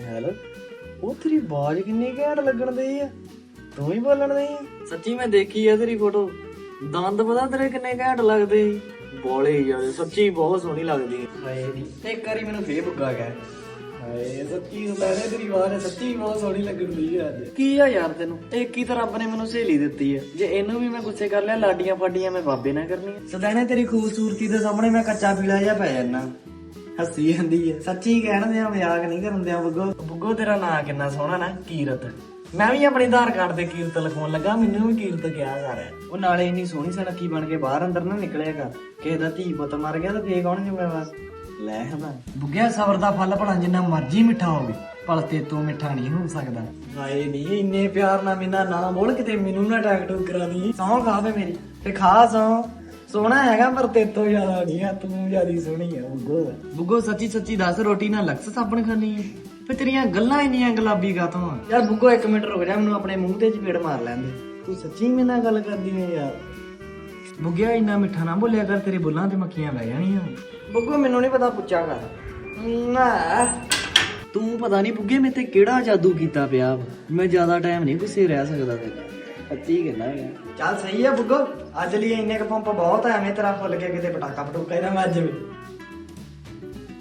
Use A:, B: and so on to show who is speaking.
A: Hello ਉਹ ਤੇਰੀ ਬਾਜ ਕਿੰਨੀ ਘੈਂਟ ਲੱਗਣ ਦੀ ਆ। ਤੂੰ ਹੀ ਬੋਲਣ ਦੀ ਆ। ਸੱਚੀ ਮੈਂ ਦੇਖੀ ਆ ਤੇਰੀ ਫੋਟੋ। ਦੰਦ ਪਤਾ ਤੇਰੇ ਕਿੰਨੇ ਘੈਂਟ ਲੱਗਦੇ ਸੀ। ਬੋਲੇ ਯਾਰ ਸੱਚੀ ਬਹੁਤ ਸੋਹਣੀ ਲੱਗਦੀ ਹਾਏ ਇੱਕ ਵਾਰੀ ਮੈਨੂੰ ਫੇਰ ਬੁੱਗਾ ਗਿਆ ਹਾਏ ਸੱਚੀ ਲੈਣੇ ਤੇਰੀ ਆਵਾਜ਼ ਸੱਚੀ ਬਹੁਤ ਸੋਹਣੀ ਲੱਗਣ ਦੀ ਆ ਅੱਜ। ਕੀ ਆ ਯਾਰ ਤੈਨੂੰ? ਇੱਕ ਹੀ ਤਾਂ ਰੱਬ ਨੇ ਮੈਨੂੰ ਸਹੇਲੀ ਦਿੱਤੀ ਆ। ਜੇ ਇਹਨੂੰ ਵੀ ਮੈਂ ਗੁੱਸੇ ਕਰ ਲਿਆ ਲਾਡੀਆਂ ਫਾਡੀਆਂ ਮੈਂ ਬਾਬੇ ਨਾਲ ਕਰਨੀਆਂ। ਸਦਾਣੇ ਤੇਰੀ ਖੂਬਸੂਰਤੀ ਦੇ ਸਾਹਮਣੇ ਮੈਂ ਕੱਚਾ ਪੀਲਾ ਜਿਹਾ ਪੈ ਜਾਣਾ ਹੱਸੀ ਜਾਂਦੀ ਹੈ ਸੱਚੀ ਕਹਿਣ ਦਿਆਂ ਮਜ਼ਾਕ ਨਹੀਂ ਕਰਨ ਦਿਆਂ ਬੁੱਗੋ। ਬੁੱਗੋ, ਤੇਰਾ ਨਾਂ ਕਿੰਨਾ ਸੋਹਣਾ ਨਾ, ਕੀਰਤ। ਮੈਂ ਵੀ ਆਪਣੇ ਆਧਾਰ ਕਾਰਡ ਤੇ ਕੀਰਤ ਲਿਖਾਉਣ ਲੱਗਾ, ਮੈਨੂੰ ਵੀ ਕੀਰਤ ਕਿਹਾ ਕਰ ਉਹ ਨਾਲੇ ਇੰਨੀ ਸੋਹਣੀ ਸੜਕੀ ਬਣ ਕੇ ਬਾਹਰ ਅੰਦਰ ਨਾ ਨਿਕਲਿਆ ਕਰ। ਕਿਸੇ ਦਾ ਧੀ ਪੁੱਤ ਮਰ ਗਿਆ ਤਾਂ ਫੇਰ ਕੌਣ ਜ਼ਿੰਮੇਵਾਰ? ਲੈ ਹਦਾ ਬੁੱਗਿਆ, ਸਬਰ ਦਾ ਫਲ ਭਲਾ ਜਿੰਨਾ ਮਰਜ਼ੀ ਮਿੱਠਾ ਹੋਵੇ, ਪਰ ਤੇ ਤੂੰ ਮਿੱਠਾ ਨਹੀਂ ਹੋ ਸਕਦਾ। ਹਾਏ ਨਹੀਂ ਇੰਨੇ ਪਿਆਰ ਨਾਲ ਮੇਰਾ ਨਾ ਬੋਲ ਕਿਤੇ ਮੈਨੂੰ ਨਾ ਟੈਕ ਟੂਕ ਕਰਾ ਦੀ। ਸੌਂ ਖਾਵੇ ਮੇਰੀ ਤੇ ਖਾ ਸੌਂ। ਸੋਹਣਾ ਹੈਗਾ ਪਰ ਤੇਤੋਂ ਜ਼ਿਆਦਾ ਹੋ ਗਿਆ ਤੂੰ ਜ਼ਿਆਦੀ ਸੋਹਣੀ ਆ ਬੁੱਗੋ ਬੁੱਗੋ ਸੱਚੀ ਸੱਚੀ ਦੱਸ ਰੋਟੀ ਨਾਲ ਲਕਸ ਸਾਬਣ ਖਾਣੀ ਹੈ ਫੇ ਤੇਰੀਆਂ ਗੱਲਾਂ ਇੰਨੀਆਂ ਗੁਲਾਬੀ ਗਾਤੋਂ ਯਾਰ ਬੁੱਗੋ 1 ਮਿੰਟ ਰੁਕ ਜਾ ਮੈਨੂੰ ਆਪਣੇ ਮੂੰਹ ਤੇ ਚਪੇੜ ਮਾਰ ਲੈਂਦੇ ਤੂੰ ਸੱਚੀ ਮੇਰੇ ਨਾਲ ਗੱਲ ਕਰਦੀ ਹੈ ਯਾਰ? ਬੁੱਗਿਆ ਇੰਨਾ ਮਿੱਠਾ ਨਾ ਬੋਲਿਆ ਕਰ ਤੇਰੇ ਬੁੱਲਾਂ ਤੇ ਮੱਖੀਆਂ ਲੱਗ ਜਾਣੀਆਂ। ਬੁੱਗੋ ਮੈਨੂੰ ਨਹੀਂ ਪਤਾ ਪੁੱਛਿਆ ਕਰ ਨਾ ਤੂੰ ਪਤਾ ਨਹੀਂ ਬੁੱਗੇ ਮੇਰੇ ਤੇ ਕਿਹੜਾ ਜਾਦੂ ਕੀਤਾ ਪਿਆ ਮੈਂ ਜ਼ਿਆਦਾ ਟਾਈਮ ਨਹੀਂ ਗੁੱਸੇ ਰਹਿ ਸਕਦਾ ਤੇਰੇ 25 ਕਿੰਨਾ ਹੈ ਚੱਲ ਸਹੀ ਆ ਬੁੱਗੋ। ਅੱਜ ਲਈ ਇੰਨੇ ਕ ਪੰਪ ਬਹੁਤ ਐਵੇਂ ਤਰ੍ਹਾਂ ਫੁੱਲ ਕੇ ਕਿਤੇ ਪਟਾਕਾ ਪਟੂਕਾ ਹੀ ਨਾ ਵੱਜ ਜਾਵੇ।